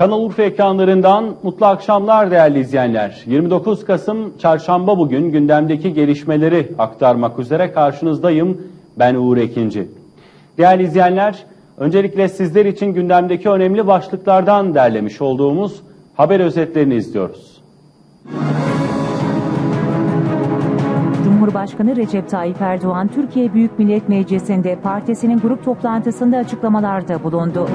Kanal Urfa ekranlarından mutlu akşamlar değerli izleyenler. 29 Kasım Çarşamba bugün gündemdeki gelişmeleri aktarmak üzere karşınızdayım. Ben Uğur Ekinci. Değerli izleyenler, öncelikle sizler için gündemdeki önemli başlıklardan derlemiş olduğumuz haber özetlerini izliyoruz. Cumhurbaşkanı Recep Tayyip Erdoğan, Türkiye Büyük Millet Meclisi'nde partisinin grup toplantısında açıklamalarda bulundu.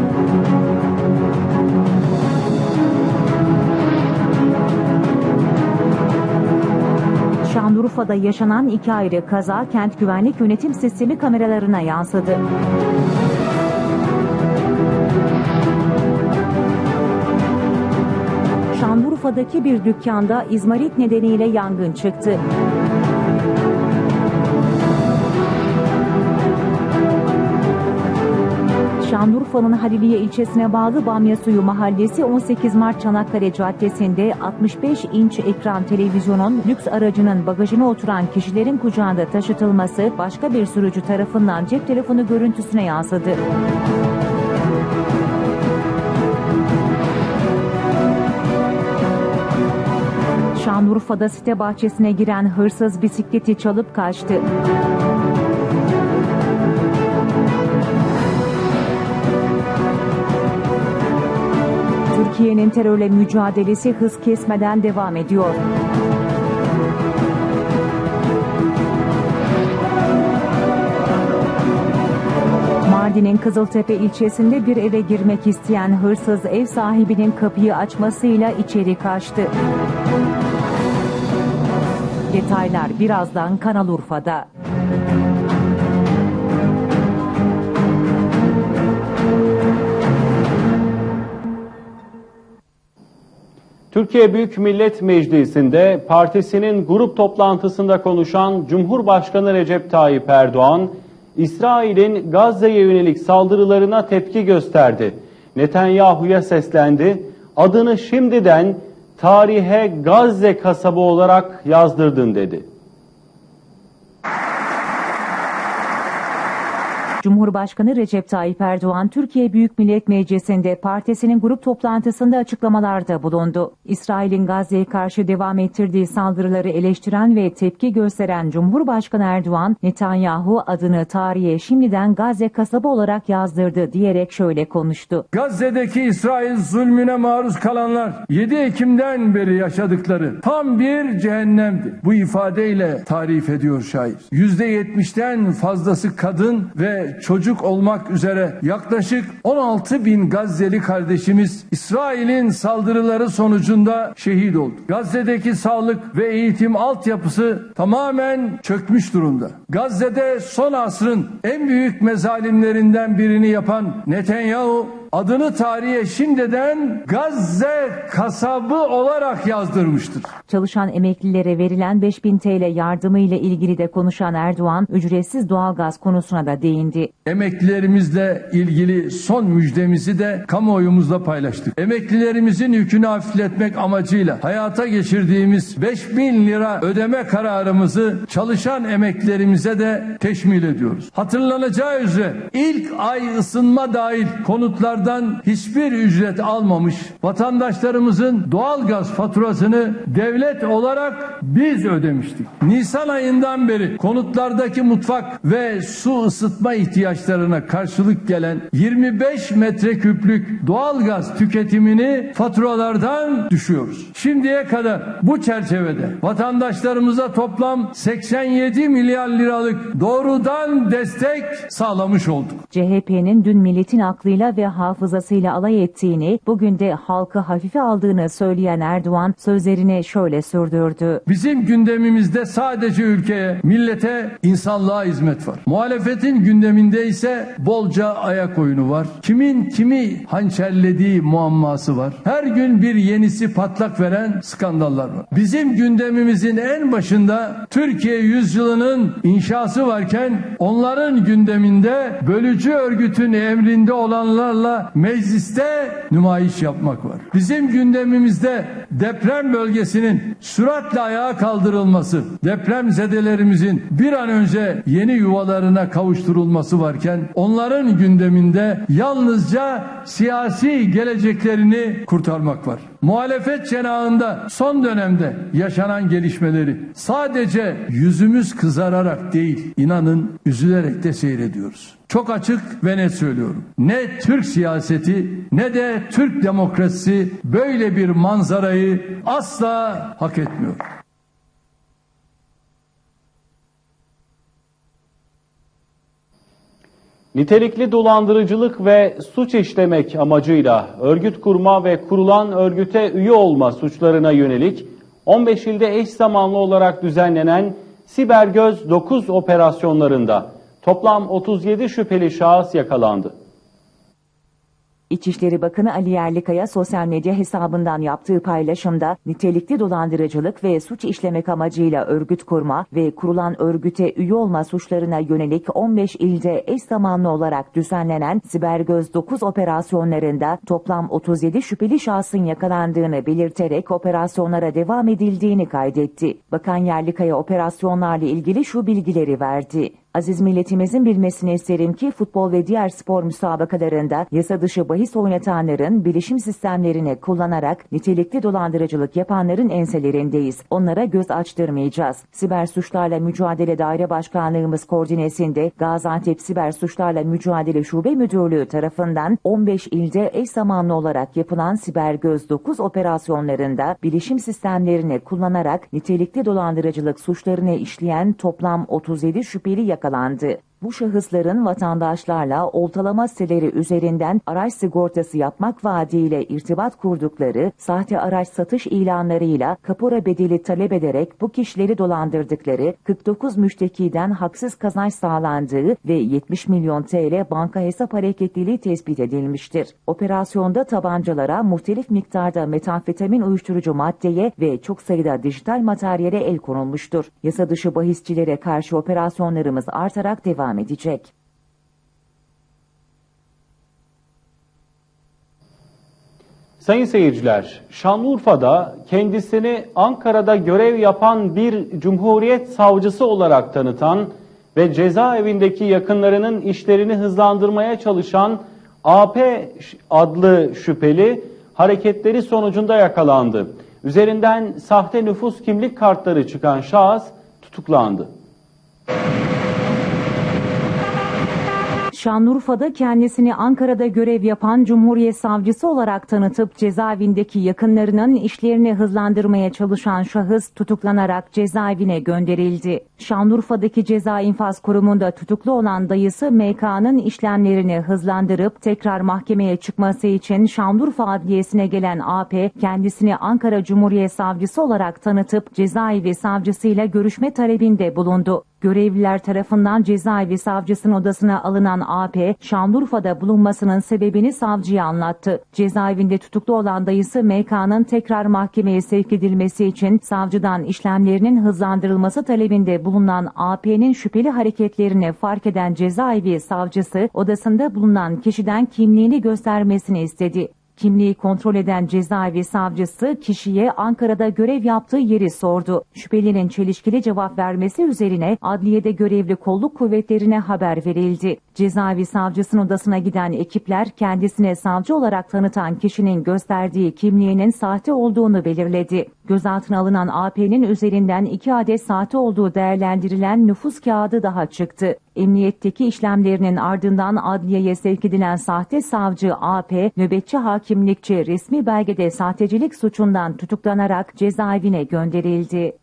Şanlıurfa'da yaşanan iki ayrı kaza kent güvenlik yönetim sistemi kameralarına yansıdı. Şanlıurfa'daki bir dükkanda izmarit nedeniyle yangın çıktı. Şanlıurfa'nın Haliliye ilçesine bağlı Bamyasuyu Mahallesi 18 Mart Çanakkale Caddesi'nde 65 inç ekran televizyonun lüks aracının bagajına oturan kişilerin kucağında taşıtılması başka bir sürücü tarafından cep telefonu görüntüsüne yansıdı. Şanlıurfa'da site bahçesine giren hırsız bisikleti çalıp kaçtı. Türkiye'nin terörle mücadelesi hız kesmeden devam ediyor. Mardin'in Kızıltepe ilçesinde bir eve girmek isteyen hırsız ev sahibinin kapıyı açmasıyla içeri kaçtı. Detaylar birazdan Kanal Urfa'da. Türkiye Büyük Millet Meclisi'nde partisinin grup toplantısında konuşan Cumhurbaşkanı Recep Tayyip Erdoğan, İsrail'in Gazze'ye yönelik saldırılarına tepki gösterdi. Netanyahu'ya seslendi, adını şimdiden tarihe Gazze kasabı olarak yazdırdın dedi. Cumhurbaşkanı Recep Tayyip Erdoğan, Türkiye Büyük Millet Meclisi'nde partisinin grup toplantısında açıklamalarda bulundu. İsrail'in Gazze'ye karşı devam ettirdiği saldırıları eleştiren ve tepki gösteren Cumhurbaşkanı Erdoğan, Netanyahu adını tarihe şimdiden Gazze kasabı olarak yazdırdı diyerek şöyle konuştu. Gazze'deki İsrail zulmüne maruz kalanlar 7 Ekim'den beri yaşadıkları tam bir cehennemdi. Bu ifadeyle tarif ediyor şair. %70'ten fazlası kadın ve çocuk olmak üzere yaklaşık 16 bin Gazze'li kardeşimiz İsrail'in saldırıları sonucunda şehit oldu. Gazze'deki sağlık ve eğitim altyapısı tamamen çökmüş durumda. Gazze'de son asrın en büyük mezalimlerinden birini yapan Netanyahu adını tarihe şimdiden Gazze kasabı olarak yazdırmıştır. Çalışan emeklilere verilen 5000 TL yardımı ile ilgili de konuşan Erdoğan, ücretsiz doğalgaz konusuna da değindi. Emeklilerimizle ilgili son müjdemizi de kamuoyumuzla paylaştık. Emeklilerimizin yükünü hafifletmek amacıyla hayata geçirdiğimiz 5000 lira ödeme kararımızı çalışan emeklilerimize de teşmil ediyoruz. Hatırlanacağı üzere ilk ay ısınma dahil konutlardan hiçbir ücret almamış vatandaşlarımızın doğalgaz faturasını devlet olarak biz ödemiştik. Nisan ayından beri konutlardaki mutfak ve su ısıtma ihtiyaçlarına karşılık gelen 25 metreküplük doğalgaz tüketimini faturalardan düşüyoruz. Şimdiye kadar bu çerçevede vatandaşlarımıza toplam 87 milyar liralık doğrudan destek sağlamış olduk. CHP'nin dün milletin aklıyla ve hafızasıyla alay ettiğini, bugün de halkı hafife aldığını söyleyen Erdoğan sözlerine şöyle sürdürdü. Bizim gündemimizde sadece ülkeye, millete, insanlığa hizmet var. Muhalefetin gündeminde ise bolca ayak oyunu var. Kimin kimi hançerlediği muamması var. Her gün bir yenisi patlak veren skandallar var. Bizim gündemimizin en başında Türkiye yüzyılının inşası varken onların gündeminde bölücü örgütün emrinde olanlarla da mecliste nümayiş yapmak var. Bizim gündemimizde deprem bölgesinin süratle ayağa kaldırılması, deprem zedelerimizin bir an önce yeni yuvalarına kavuşturulması varken onların gündeminde yalnızca siyasi geleceklerini kurtarmak var. Muhalefet cenahında son dönemde yaşanan gelişmeleri sadece yüzümüz kızararak değil, inanın üzülerek de seyrediyoruz. Çok açık ve net söylüyorum. Ne Türk siyaseti ne de Türk demokrasisi böyle bir manzarayı asla hak etmiyor. Nitelikli dolandırıcılık ve suç işlemek amacıyla örgüt kurma ve kurulan örgüte üye olma suçlarına yönelik 15 ilde eş zamanlı olarak düzenlenen Sibergöz 9 operasyonlarında toplam 37 şüpheli şahıs yakalandı. İçişleri Bakanı Ali Yerlikaya sosyal medya hesabından yaptığı paylaşımda nitelikli dolandırıcılık ve suç işlemek amacıyla örgüt kurma ve kurulan örgüte üye olma suçlarına yönelik 15 ilde eş zamanlı olarak düzenlenen Sibergöz 9 operasyonlarında toplam 37 şüpheli şahsın yakalandığını belirterek operasyonlara devam edildiğini kaydetti. Bakan Yerlikaya operasyonlarla ilgili şu bilgileri verdi. Aziz milletimizin bilmesini isterim ki futbol ve diğer spor müsabakalarında yasa dışı bahis oynatanların bilişim sistemlerini kullanarak nitelikli dolandırıcılık yapanların enselerindeyiz. Onlara göz açtırmayacağız. Siber suçlarla mücadele daire başkanlığımız koordinesinde Gaziantep Siber Suçlarla Mücadele Şube Müdürlüğü tarafından 15 ilde eş zamanlı olarak yapılan Siber Göz 9 operasyonlarında bilişim sistemlerini kullanarak nitelikli dolandırıcılık suçlarını işleyen toplam 37 şüpheli yakalandı. Bu şahısların vatandaşlarla oltalama siteleri üzerinden araç sigortası yapmak vaadiyle irtibat kurdukları, sahte araç satış ilanlarıyla kapora bedeli talep ederek bu kişileri dolandırdıkları, 49 müştekiden haksız kazanç sağlandığı ve 70 milyon TL banka hesap hareketliliği tespit edilmiştir. Operasyonda tabancalara muhtelif miktarda metamfetamin uyuşturucu maddeye ve çok sayıda dijital materyale el konulmuştur. Yasa dışı bahisçilere karşı operasyonlarımız artarak devam edecek. Sayın seyirciler, Şanlıurfa'da kendisini Ankara'da görev yapan bir Cumhuriyet savcısı olarak tanıtan ve cezaevindeki yakınlarının işlerini hızlandırmaya çalışan AP adlı şüpheli hareketleri sonucunda yakalandı. Üzerinden sahte nüfus kimlik kartları çıkan şahıs tutuklandı. Şanlıurfa'da kendisini Ankara'da görev yapan Cumhuriyet Savcısı olarak tanıtıp cezaevindeki yakınlarının işlerini hızlandırmaya çalışan şahıs tutuklanarak cezaevine gönderildi. Şanlıurfa'daki ceza infaz kurumunda tutuklu olan dayısı MK'nın işlemlerini hızlandırıp tekrar mahkemeye çıkması için Şanlıurfa Adliyesi'ne gelen AP kendisini Ankara Cumhuriyet Savcısı olarak tanıtıp cezaevi savcısıyla görüşme talebinde bulundu. Görevliler tarafından cezaevi savcısının odasına alınan AP, Şanlıurfa'da bulunmasının sebebini savcıya anlattı. Cezaevinde tutuklu olan dayısı MK'nın tekrar mahkemeye sevk edilmesi için savcıdan işlemlerinin hızlandırılması talebinde bulunan AP'nin şüpheli hareketlerini fark eden cezaevi savcısı odasında bulunan kişiden kimliğini göstermesini istedi. Kimliği kontrol eden cezaevi savcısı kişiye Ankara'da görev yaptığı yeri sordu. Şüphelinin çelişkili cevap vermesi üzerine adliyede görevli kolluk kuvvetlerine haber verildi. Cezaevi savcısının odasına giden ekipler kendisine savcı olarak tanıtan kişinin gösterdiği kimliğinin sahte olduğunu belirledi. Gözaltına alınan AP'nin üzerinden iki adet sahte olduğu değerlendirilen nüfus kağıdı daha çıktı. Emniyetteki işlemlerinin ardından adliyeye sevk edilen sahte savcı AP, nöbetçi hakimlikçi resmi belgede sahtecilik suçundan tutuklanarak cezaevine gönderildi.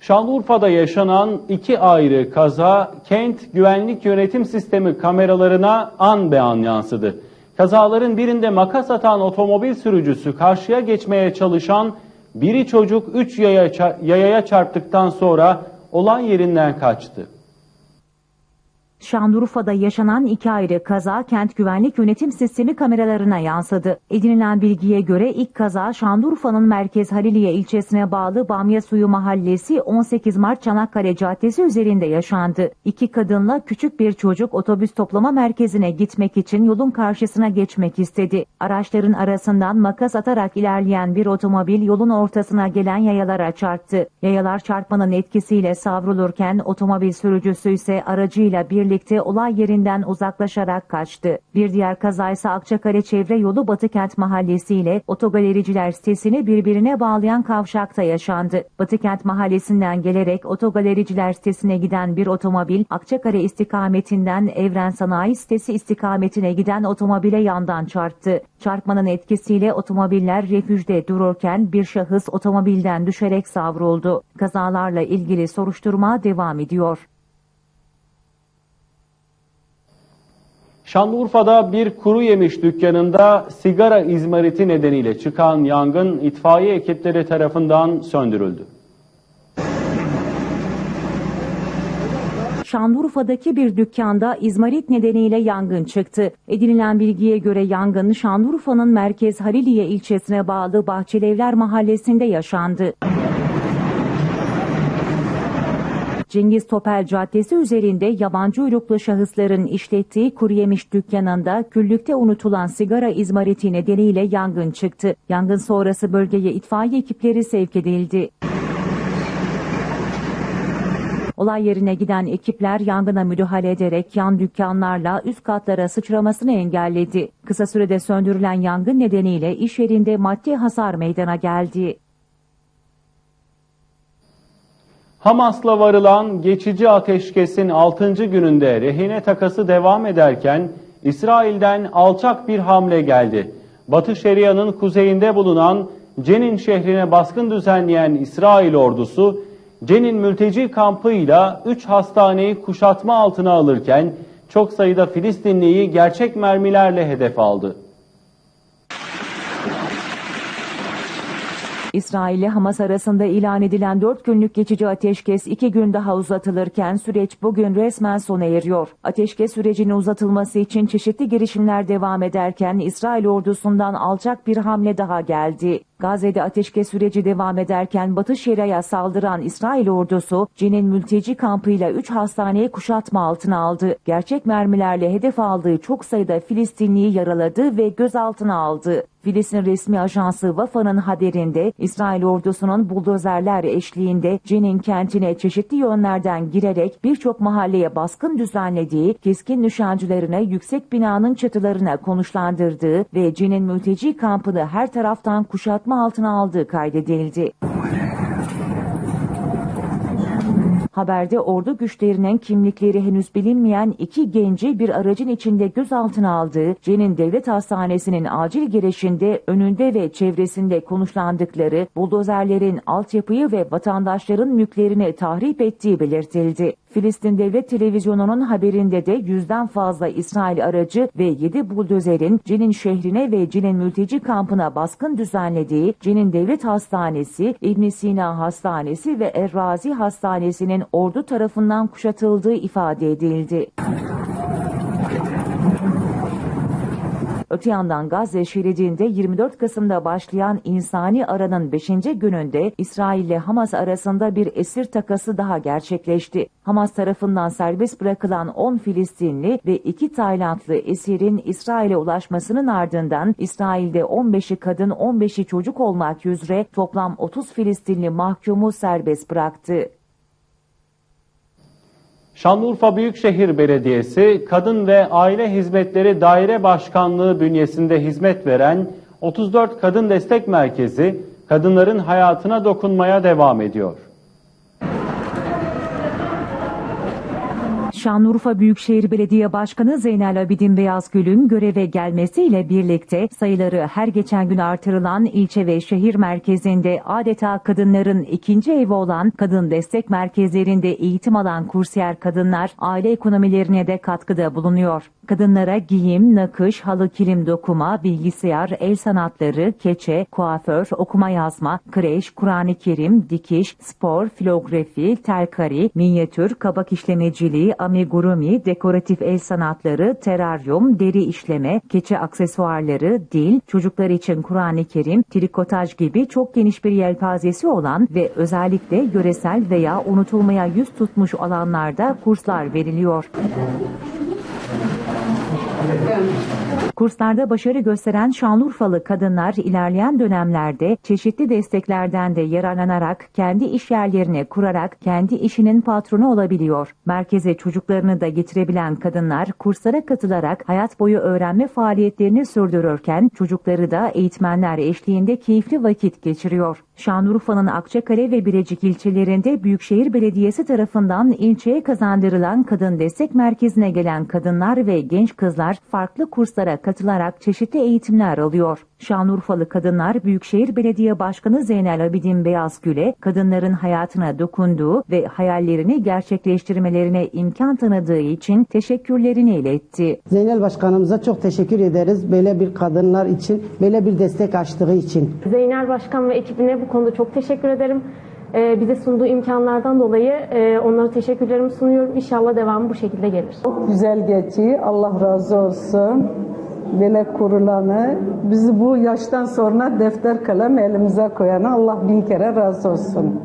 Şanlıurfa'da yaşanan iki ayrı kaza kent güvenlik yönetim sistemi kameralarına an be an yansıdı. Kazaların birinde makas atan otomobil sürücüsü karşıya geçmeye çalışan biri çocuk 3 yaya, yayaya çarptıktan sonra olay yerinden kaçtı. Şanlıurfa'da yaşanan iki ayrı kaza kent güvenlik yönetim sistemi kameralarına yansıdı. Edinilen bilgiye göre ilk kaza Şanlıurfa'nın merkez Haliliye ilçesine bağlı Bamya Suyu Mahallesi 18 Mart Çanakkale Caddesi üzerinde yaşandı. İki kadınla küçük bir çocuk otobüs toplama merkezine gitmek için yolun karşısına geçmek istedi. Araçların arasından makas atarak ilerleyen bir otomobil yolun ortasına gelen yayalara çarptı. Yayalar çarpmanın etkisiyle savrulurken otomobil sürücüsü ise aracıyla birlikte olay yerinden uzaklaşarak kaçtı. Bir diğer kaza ise Akçakale Çevre Yolu Batıkent Mahallesi ile Otogalericiler sitesini birbirine bağlayan kavşakta yaşandı. Batıkent Mahallesi'nden gelerek Otogalericiler sitesine giden bir otomobil Akçakale istikametinden Evren Sanayi sitesi istikametine giden otomobile yandan çarptı. Çarpmanın etkisiyle otomobiller refüjde dururken bir şahıs otomobilden düşerek savruldu. Kazalarla ilgili soruşturma devam ediyor. Şanlıurfa'da bir kuru yemiş dükkanında sigara izmariti nedeniyle çıkan yangın itfaiye ekipleri tarafından söndürüldü. Şanlıurfa'daki bir dükkanda izmarit nedeniyle yangın çıktı. Edinilen bilgiye göre yangın Şanlıurfa'nın merkez Haliliye ilçesine bağlı Bahçelievler mahallesinde yaşandı. Cengiz Topel Caddesi üzerinde yabancı uyruklu şahısların işlettiği kuru yemiş dükkanında küllükte unutulan sigara izmariti nedeniyle yangın çıktı. Yangın sonrası bölgeye itfaiye ekipleri sevk edildi. Olay yerine giden ekipler yangına müdahale ederek yan dükkanlarla üst katlara sıçramasını engelledi. Kısa sürede söndürülen yangın nedeniyle iş yerinde maddi hasar meydana geldi. Hamas'la varılan geçici ateşkesin 6. gününde rehine takası devam ederken İsrail'den alçak bir hamle geldi. Batı Şeria'nın kuzeyinde bulunan Cenin şehrine baskın düzenleyen İsrail ordusu Cenin mülteci kampıyla 3 hastaneyi kuşatma altına alırken çok sayıda Filistinliyi gerçek mermilerle hedef aldı. İsrail ile Hamas arasında ilan edilen 4 günlük geçici ateşkes 2 gün daha uzatılırken süreç bugün resmen sona eriyor. Ateşkes sürecinin uzatılması için çeşitli girişimler devam ederken İsrail ordusundan alçak bir hamle daha geldi. Gazze'de ateşkes süreci devam ederken Batı Şeria'ya saldıran İsrail ordusu Cin'in mülteci kampıyla 3 hastaneyi kuşatma altına aldı. Gerçek mermilerle hedef aldığı çok sayıda Filistinliyi yaraladı ve gözaltına aldı. Filistin resmi ajansı Vafa'nın haberinde İsrail ordusunun buldozerler eşliğinde Cenin kentine çeşitli yönlerden girerek birçok mahalleye baskın düzenlediği, keskin nişancılarına yüksek binanın çatılarına konuşlandırdığı ve Cenin mülteci kampını her taraftan kuşatma altına aldığı kaydedildi. Haberde ordu güçlerinin kimlikleri henüz bilinmeyen iki genci bir aracın içinde gözaltına aldığı, Cenin Devlet Hastanesi'nin acil girişinde önünde ve çevresinde konuşlandıkları buldozerlerin altyapıyı ve vatandaşların mülklerini tahrip ettiği belirtildi. Filistin Devlet Televizyonu'nun haberinde de yüzden fazla İsrail aracı ve 7 buldozerin Cenin şehrine ve Cenin mülteci kampına baskın düzenlediği Cenin Devlet Hastanesi, İbn Sina Hastanesi ve Errazi Hastanesi'nin ordu tarafından kuşatıldığı ifade edildi. Öte yandan Gazze şeridinde 24 Kasım'da başlayan insani aranın 5. gününde İsrail ile Hamas arasında bir esir takası daha gerçekleşti. Hamas tarafından serbest bırakılan 10 Filistinli ve 2 Taylandlı esirin İsrail'e ulaşmasının ardından İsrail'de 15'i kadın 15'i çocuk olmak üzere toplam 30 Filistinli mahkumu serbest bıraktı. Şanlıurfa Büyükşehir Belediyesi Kadın ve Aile Hizmetleri Daire Başkanlığı bünyesinde hizmet veren 34 Kadın Destek Merkezi kadınların hayatına dokunmaya devam ediyor. Şanlıurfa Büyükşehir Belediye Başkanı Zeynel Abidin Beyazgül'ün göreve gelmesiyle birlikte sayıları her geçen gün artırılan ilçe ve şehir merkezinde adeta kadınların ikinci evi olan kadın destek merkezlerinde eğitim alan kursiyer kadınlar aile ekonomilerine de katkıda bulunuyor. Kadınlara giyim, nakış, halı kilim dokuma, bilgisayar, el sanatları, keçe, kuaför, okuma yazma, kreş, Kur'an-ı Kerim, dikiş, spor, filografi, telkari, minyatür, kabak işlemeciliği, amigurumi, dekoratif el sanatları, teraryum, deri işleme, keçe aksesuarları, dil, çocuklar için Kur'an-ı Kerim, trikotaj gibi çok geniş bir yelpazesi olan ve özellikle yöresel veya unutulmaya yüz tutmuş alanlarda kurslar veriliyor. Kurslarda başarı gösteren Şanlıurfalı kadınlar ilerleyen dönemlerde çeşitli desteklerden de yararlanarak kendi iş yerlerini kurarak kendi işinin patronu olabiliyor. Merkeze çocuklarını da getirebilen kadınlar kurslara katılarak hayat boyu öğrenme faaliyetlerini sürdürürken çocukları da eğitmenler eşliğinde keyifli vakit geçiriyor. Şanlıurfa'nın Akçakale ve Birecik ilçelerinde Büyükşehir Belediyesi tarafından ilçeye kazandırılan kadın destek merkezine gelen kadınlar ve genç kızlar farklı kurslara katılarak çeşitli eğitimler alıyor. Şanlıurfalı kadınlar Büyükşehir Belediye Başkanı Zeynel Abidin Beyazgül'e kadınların hayatına dokunduğu ve hayallerini gerçekleştirmelerine imkan tanıdığı için teşekkürlerini iletti. Zeynel Başkanımıza çok teşekkür ederiz. Böyle bir kadınlar için, böyle bir destek açtığı için. Zeynel Başkan ve ekibine bu konuda çok teşekkür ederim. Ee, bize sunduğu imkanlardan dolayı e, onlara teşekkürlerimi sunuyorum. İnşallah devamı bu şekilde gelir. güzel geçiyor. Allah razı olsun. Böyle kurulanı, bizi bu yaştan sonra defter kalem elimize koyanı Allah bin kere razı olsun.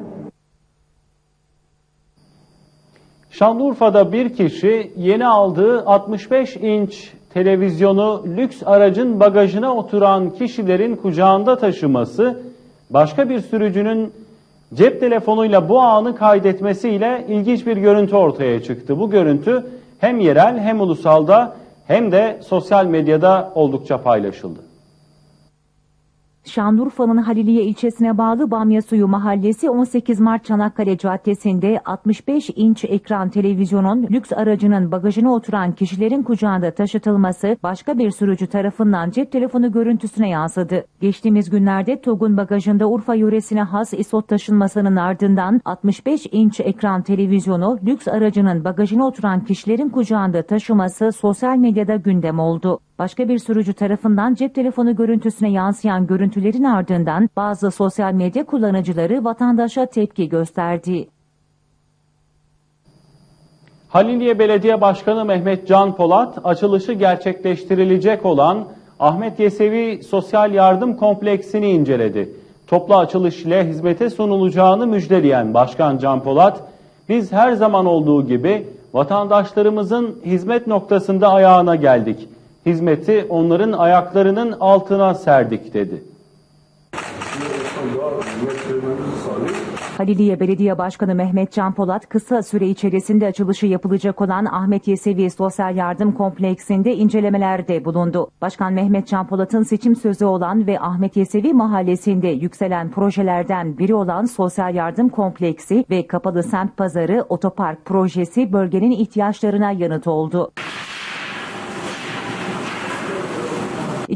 Şanlıurfa'da bir kişi yeni aldığı 65 inç televizyonu lüks aracın bagajına oturan kişilerin kucağında taşıması, başka bir sürücünün cep telefonuyla bu anı kaydetmesiyle ilginç bir görüntü ortaya çıktı. Bu görüntü hem yerel hem ulusalda hem de sosyal medyada oldukça paylaşıldı. Şanlıurfa'nın Haliliye ilçesine bağlı Bamyasuyu Mahallesi 18 Mart Çanakkale Caddesi'nde 65 inç ekran televizyonun lüks aracının bagajına oturan kişilerin kucağında taşıtılması başka bir sürücü tarafından cep telefonu görüntüsüne yansıdı. Geçtiğimiz günlerde TOG'un bagajında Urfa yöresine has isot taşınmasının ardından 65 inç ekran televizyonu lüks aracının bagajına oturan kişilerin kucağında taşıması sosyal medyada gündem oldu. Başka bir sürücü tarafından cep telefonu görüntüsüne yansıyan görüntülerin ardından bazı sosyal medya kullanıcıları vatandaşa tepki gösterdi. Haliliye Belediye Başkanı Mehmet Can Polat, açılışı gerçekleştirilecek olan Ahmet Yesevi Sosyal Yardım Kompleksini inceledi. Toplu açılış ile hizmete sunulacağını müjdeleyen Başkan Can Polat, biz her zaman olduğu gibi vatandaşlarımızın hizmet noktasında ayağına geldik. Hizmeti onların ayaklarının altına serdik dedi. Haliliye Belediye Başkanı Mehmet Can Polat kısa süre içerisinde açılışı yapılacak olan Ahmet Yesevi Sosyal Yardım Kompleksinde incelemelerde bulundu. Başkan Mehmet Can Polat'ın seçim sözü olan ve Ahmet Yesevi mahallesinde yükselen projelerden biri olan Sosyal Yardım Kompleksi ve Kapalı Semt Pazarı Otopark projesi bölgenin ihtiyaçlarına yanıt oldu.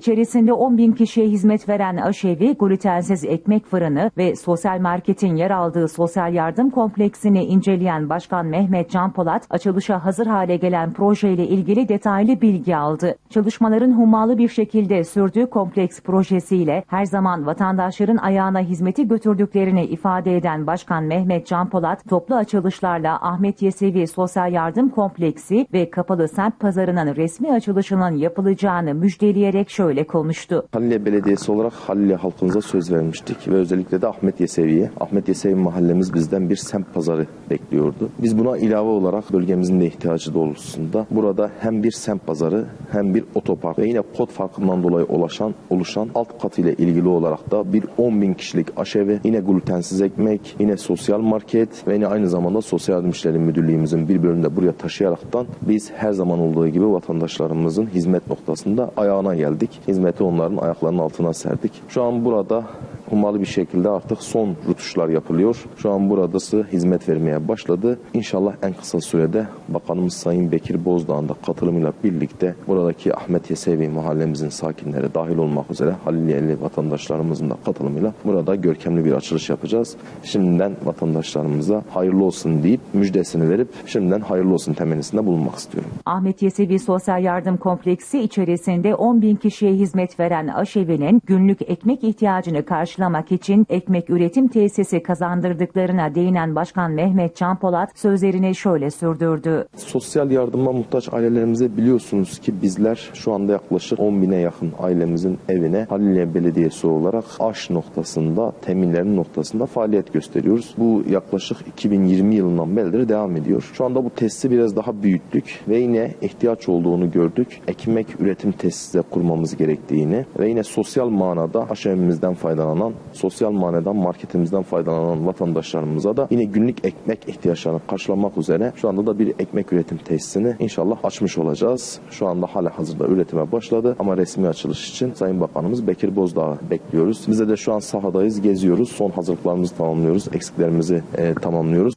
İçerisinde 10 bin kişiye hizmet veren aşevi, glutensiz ekmek fırını ve sosyal marketin yer aldığı sosyal yardım kompleksini inceleyen Başkan Mehmet Can Polat, açılışa hazır hale gelen projeyle ilgili detaylı bilgi aldı. Çalışmaların hummalı bir şekilde sürdüğü kompleks projesiyle her zaman vatandaşların ayağına hizmeti götürdüklerini ifade eden Başkan Mehmet Can Polat, toplu açılışlarla Ahmet Yesevi Sosyal Yardım Kompleksi ve Kapalı Semt Pazarı'nın resmi açılışının yapılacağını müjdeleyerek şöyle konuştu. Halilye Belediyesi olarak Halilye halkımıza söz vermiştik ve özellikle de Ahmet Yesevi'ye. Ahmet Yesevi mahallemiz bizden bir semt pazarı bekliyordu. Biz buna ilave olarak bölgemizin de ihtiyacı doğrultusunda burada hem bir semt pazarı hem bir otopark ve yine pot farkından dolayı ulaşan, oluşan alt katı ile ilgili olarak da bir 10 bin kişilik aşevi, yine glutensiz ekmek, yine sosyal market ve yine aynı zamanda Sosyal Yardım İşleri Müdürlüğümüzün bir bölümünde buraya taşıyaraktan biz her zaman olduğu gibi vatandaşlarımızın hizmet noktasında ayağına geldik. Hizmeti onların ayaklarının altına serdik. Şu an burada hummalı bir şekilde artık son rutuşlar yapılıyor. Şu an buradası hizmet vermeye başladı. İnşallah en kısa sürede Bakanımız Sayın Bekir Bozdağ'ın da katılımıyla birlikte buradaki Ahmet Yesevi mahallemizin sakinleri dahil olmak üzere Haliliyeli vatandaşlarımızın da katılımıyla burada görkemli bir açılış yapacağız. Şimdiden vatandaşlarımıza hayırlı olsun deyip müjdesini verip şimdiden hayırlı olsun temennisinde bulunmak istiyorum. Ahmet Yesevi Sosyal Yardım Kompleksi içerisinde 10 bin kişiye hizmet veren aşevinin günlük ekmek ihtiyacını karşılamak için ekmek üretim tesisi kazandırdıklarına değinen Başkan Mehmet Can Polat sözlerini şöyle sürdürdü. Sosyal yardıma muhtaç ailelerimize biliyorsunuz ki bizler şu anda yaklaşık 10 bine yakın ailemizin evine Haliliye Belediyesi olarak aş noktasında, teminlerin noktasında faaliyet gösteriyoruz. Bu yaklaşık 2020 yılından beridir devam ediyor. Şu anda bu tesisi biraz daha büyüttük ve yine ihtiyaç olduğunu gördük. Ekmek üretim tesisi kurmamız gerektiğini ve yine sosyal manada aşevimizden faydalanan, sosyal manadan marketimizden faydalanan vatandaşlarımıza da yine günlük ekmek ihtiyaçlarını karşılamak üzere şu anda da bir ekmek üretim tesisini inşallah açmış olacağız. Şu anda hala hazırda üretime başladı ama resmi açılış için Sayın Bakanımız Bekir Bozdağ'ı bekliyoruz. Bize de şu an sahadayız, geziyoruz. Son hazırlıklarımızı tamamlıyoruz, eksiklerimizi e, tamamlıyoruz.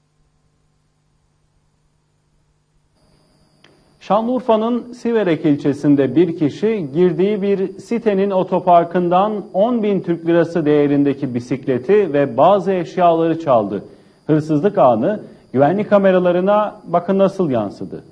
Şanlıurfa'nın Siverek ilçesinde bir kişi girdiği bir sitenin otoparkından 10 bin Türk lirası değerindeki bisikleti ve bazı eşyaları çaldı. Hırsızlık anı güvenlik kameralarına bakın nasıl yansıdı.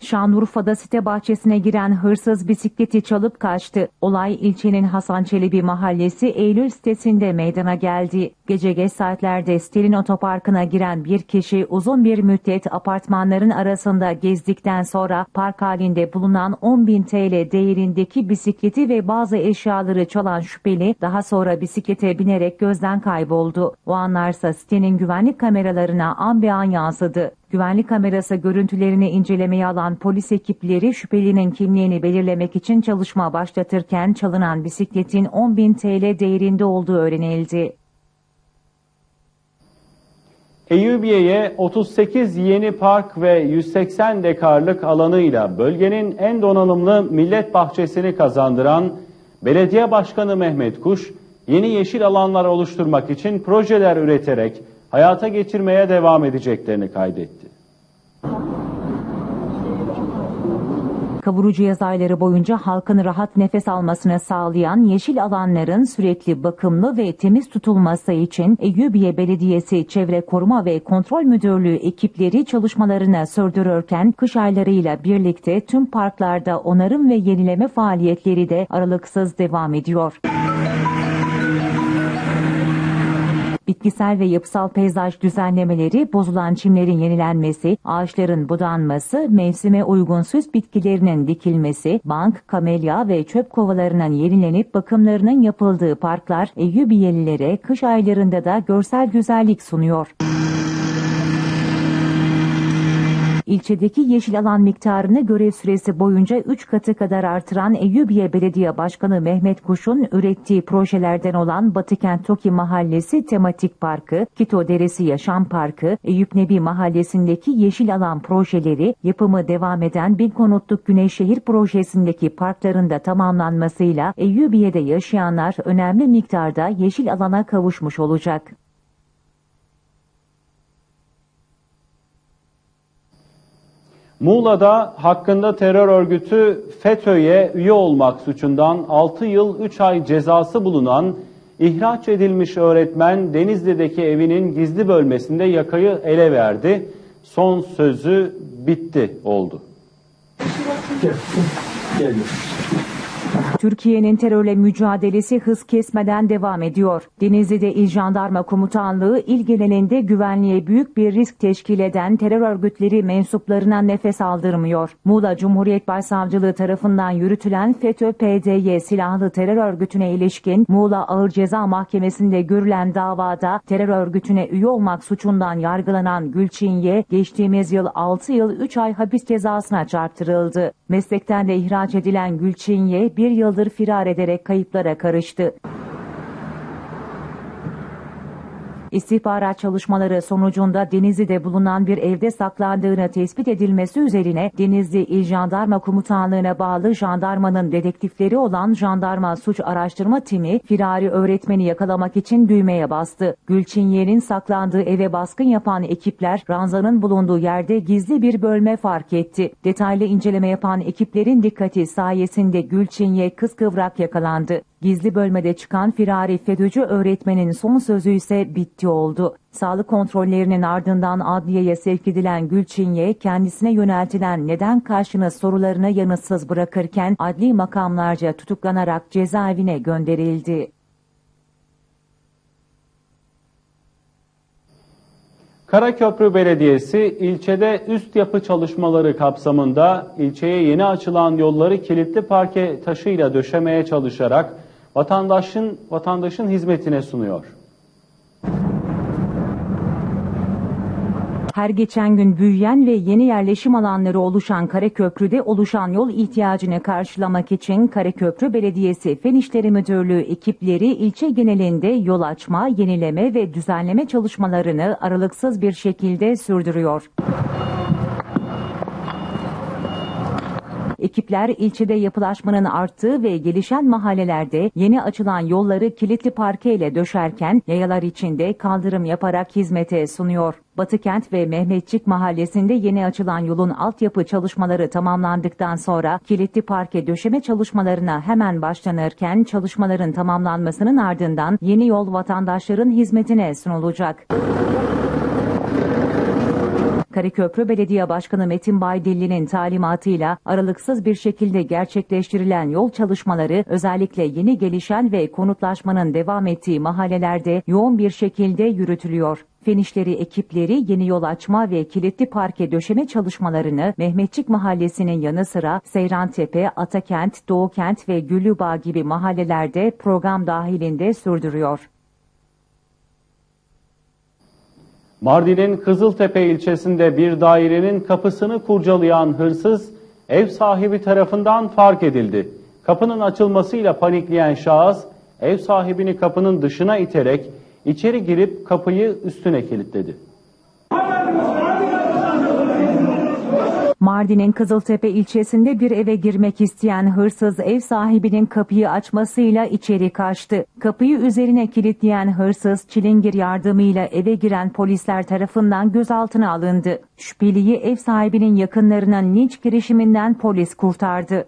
Şanlıurfa'da site bahçesine giren hırsız bisikleti çalıp kaçtı. Olay ilçenin Hasan Çelebi mahallesi Eylül sitesinde meydana geldi. Gece geç saatlerde sitenin otoparkına giren bir kişi uzun bir müddet apartmanların arasında gezdikten sonra park halinde bulunan 10 bin TL değerindeki bisikleti ve bazı eşyaları çalan şüpheli daha sonra bisiklete binerek gözden kayboldu. O anlarsa sitenin güvenlik kameralarına an be an yansıdı. Güvenlik kamerası görüntülerini incelemeye alan polis ekipleri şüphelinin kimliğini belirlemek için çalışma başlatırken çalınan bisikletin 10 bin TL değerinde olduğu öğrenildi. Eyyubiye'ye 38 yeni park ve 180 dekarlık alanıyla bölgenin en donanımlı millet bahçesini kazandıran Belediye Başkanı Mehmet Kuş, yeni yeşil alanlar oluşturmak için projeler üreterek hayata geçirmeye devam edeceklerini kaydetti. Kavurucu yaz ayları boyunca halkın rahat nefes almasını sağlayan yeşil alanların sürekli bakımlı ve temiz tutulması için Eyyubiye Belediyesi Çevre Koruma ve Kontrol Müdürlüğü ekipleri çalışmalarını sürdürürken kış aylarıyla birlikte tüm parklarda onarım ve yenileme faaliyetleri de aralıksız devam ediyor. Bitkisel ve yapısal peyzaj düzenlemeleri, bozulan çimlerin yenilenmesi, ağaçların budanması, mevsime uygun bitkilerinin dikilmesi, bank, kamelya ve çöp kovalarının yenilenip bakımlarının yapıldığı parklar Eyyubiyelilere kış aylarında da görsel güzellik sunuyor. İlçedeki yeşil alan miktarını görev süresi boyunca 3 katı kadar artıran Eyyubiye Belediye Başkanı Mehmet Kuş'un ürettiği projelerden olan Batıkent Toki Mahallesi Tematik Parkı, Kito Deresi Yaşam Parkı, Eyüp Nebi Mahallesi'ndeki yeşil alan projeleri, yapımı devam eden Bin Konutluk Güneyşehir Projesi'ndeki parkların da tamamlanmasıyla Eyyubiye'de yaşayanlar önemli miktarda yeşil alana kavuşmuş olacak. Muğla'da hakkında terör örgütü FETÖ'ye üye olmak suçundan 6 yıl 3 ay cezası bulunan ihraç edilmiş öğretmen Denizli'deki evinin gizli bölmesinde yakayı ele verdi. Son sözü bitti oldu. Türkiye'nin terörle mücadelesi hız kesmeden devam ediyor. Denizli'de İl Jandarma Komutanlığı il genelinde güvenliğe büyük bir risk teşkil eden terör örgütleri mensuplarına nefes aldırmıyor. Muğla Cumhuriyet Başsavcılığı tarafından yürütülen FETÖ-PDY silahlı terör örgütüne ilişkin Muğla Ağır Ceza Mahkemesi'nde görülen davada terör örgütüne üye olmak suçundan yargılanan Gülçin Y, geçtiğimiz yıl 6 yıl 3 ay hapis cezasına çarptırıldı. Meslekten de ihraç edilen Gülçin Y, bir yıldır firar ederek kayıplara karıştı. İstihbarat çalışmaları sonucunda Denizli'de bulunan bir evde saklandığını tespit edilmesi üzerine Denizli İl Jandarma Komutanlığı'na bağlı jandarmanın dedektifleri olan Jandarma Suç Araştırma Timi firari öğretmeni yakalamak için düğmeye bastı. Gülçinye'nin saklandığı eve baskın yapan ekipler ranzanın bulunduğu yerde gizli bir bölme fark etti. Detaylı inceleme yapan ekiplerin dikkati sayesinde Gülçinye kıskıvrak yakalandı. Gizli bölmede çıkan firari FETÖ'cü öğretmenin son sözü ise bitti oldu. Sağlık kontrollerinin ardından adliyeye sevk edilen Gülçinye kendisine yöneltilen neden karşınız sorularını yanıtsız bırakırken adli makamlarca tutuklanarak cezaevine gönderildi. Karaköprü Belediyesi ilçede üst yapı çalışmaları kapsamında ilçeye yeni açılan yolları kilitli parke taşıyla döşemeye çalışarak vatandaşın vatandaşın hizmetine sunuyor. Her geçen gün büyüyen ve yeni yerleşim alanları oluşan Karaköprü'de oluşan yol ihtiyacını karşılamak için Karaköprü Belediyesi Fen İşleri Müdürlüğü ekipleri ilçe genelinde yol açma, yenileme ve düzenleme çalışmalarını aralıksız bir şekilde sürdürüyor. Ekipler ilçede yapılaşmanın arttığı ve gelişen mahallelerde yeni açılan yolları kilitli parke ile döşerken yayalar içinde kaldırım yaparak hizmete sunuyor. Batıkent ve Mehmetçik mahallesinde yeni açılan yolun altyapı çalışmaları tamamlandıktan sonra kilitli parke döşeme çalışmalarına hemen başlanırken çalışmaların tamamlanmasının ardından yeni yol vatandaşların hizmetine sunulacak. Karaköprü Belediye Başkanı Metin Baydilli'nin talimatıyla aralıksız bir şekilde gerçekleştirilen yol çalışmaları özellikle yeni gelişen ve konutlaşmanın devam ettiği mahallelerde yoğun bir şekilde yürütülüyor. Fen İşleri ekipleri yeni yol açma ve kilitli parke döşeme çalışmalarını Mehmetçik Mahallesi'nin yanı sıra Seyrantepe, Atakent, Doğukent ve Güllübağ gibi mahallelerde program dahilinde sürdürüyor. Mardin'in Kızıltepe ilçesinde bir dairenin kapısını kurcalayan hırsız ev sahibi tarafından fark edildi. Kapının açılmasıyla panikleyen şahıs ev sahibini kapının dışına iterek içeri girip kapıyı üstüne kilitledi. Mardin'in Kızıltepe ilçesinde bir eve girmek isteyen hırsız ev sahibinin kapıyı açmasıyla içeri kaçtı. Kapıyı üzerine kilitleyen hırsız çilingir yardımıyla eve giren polisler tarafından gözaltına alındı. Şüpheliyi ev sahibinin yakınlarının linç girişiminden polis kurtardı.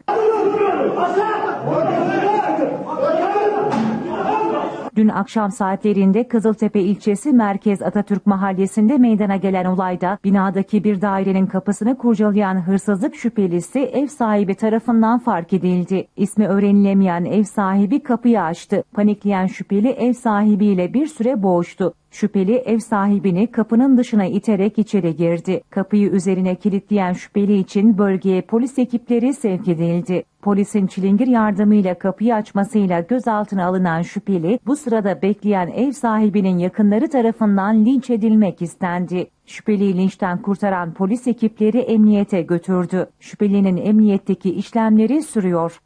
Dün akşam saatlerinde Kızıltepe ilçesi Merkez Atatürk Mahallesi'nde meydana gelen olayda binadaki bir dairenin kapısını kurcalayan hırsızlık şüphelisi ev sahibi tarafından fark edildi. İsmi öğrenilemeyen ev sahibi kapıyı açtı. Panikleyen şüpheli ev sahibiyle bir süre boğuştu. Şüpheli ev sahibini kapının dışına iterek içeri girdi. Kapıyı üzerine kilitleyen şüpheli için bölgeye polis ekipleri sevk edildi. Polisin çilingir yardımıyla kapıyı açmasıyla gözaltına alınan şüpheli bu sırada bekleyen ev sahibinin yakınları tarafından linç edilmek istendi. Şüpheliyi linçten kurtaran polis ekipleri emniyete götürdü. Şüphelinin emniyetteki işlemleri sürüyor.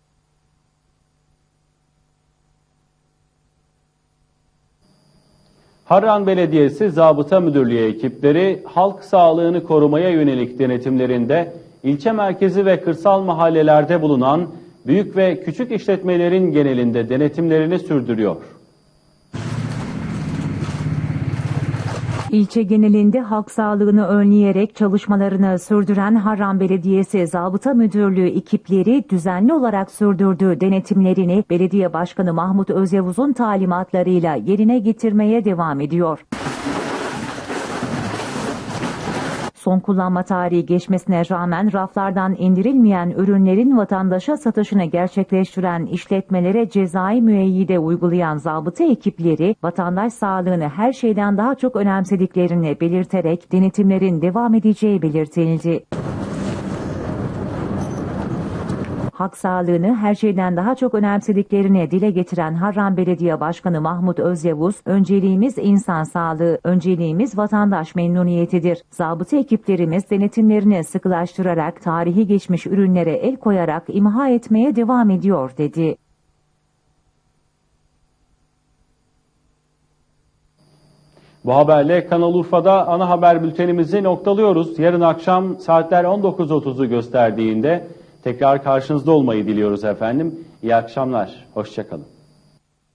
Harran Belediyesi Zabıta Müdürlüğü ekipleri halk sağlığını korumaya yönelik denetimlerinde ilçe merkezi ve kırsal mahallelerde bulunan büyük ve küçük işletmelerin genelinde denetimlerini sürdürüyor. İlçe genelinde halk sağlığını önleyerek çalışmalarını sürdüren Harran Belediyesi Zabıta Müdürlüğü ekipleri düzenli olarak sürdürdüğü denetimlerini Belediye Başkanı Mahmut Özyavuz'un talimatlarıyla yerine getirmeye devam ediyor. Son kullanma tarihi geçmesine rağmen raflardan indirilmeyen ürünlerin vatandaşa satışını gerçekleştiren işletmelere cezai müeyyide uygulayan zabıta ekipleri vatandaş sağlığını her şeyden daha çok önemsediklerini belirterek denetimlerin devam edeceği belirtildi. Halk sağlığını her şeyden daha çok önemsediklerini dile getiren Harran Belediye Başkanı Mahmut Özyavuz, önceliğimiz insan sağlığı, önceliğimiz vatandaş memnuniyetidir. Zabıta ekiplerimiz denetimlerini sıkılaştırarak tarihi geçmiş ürünlere el koyarak imha etmeye devam ediyor dedi. Bu haberle Kanal Urfa'da ana haber bültenimizi noktalıyoruz. Yarın akşam saatler 19.30'u gösterdiğinde tekrar karşınızda olmayı diliyoruz efendim. İyi akşamlar, hoşçakalın.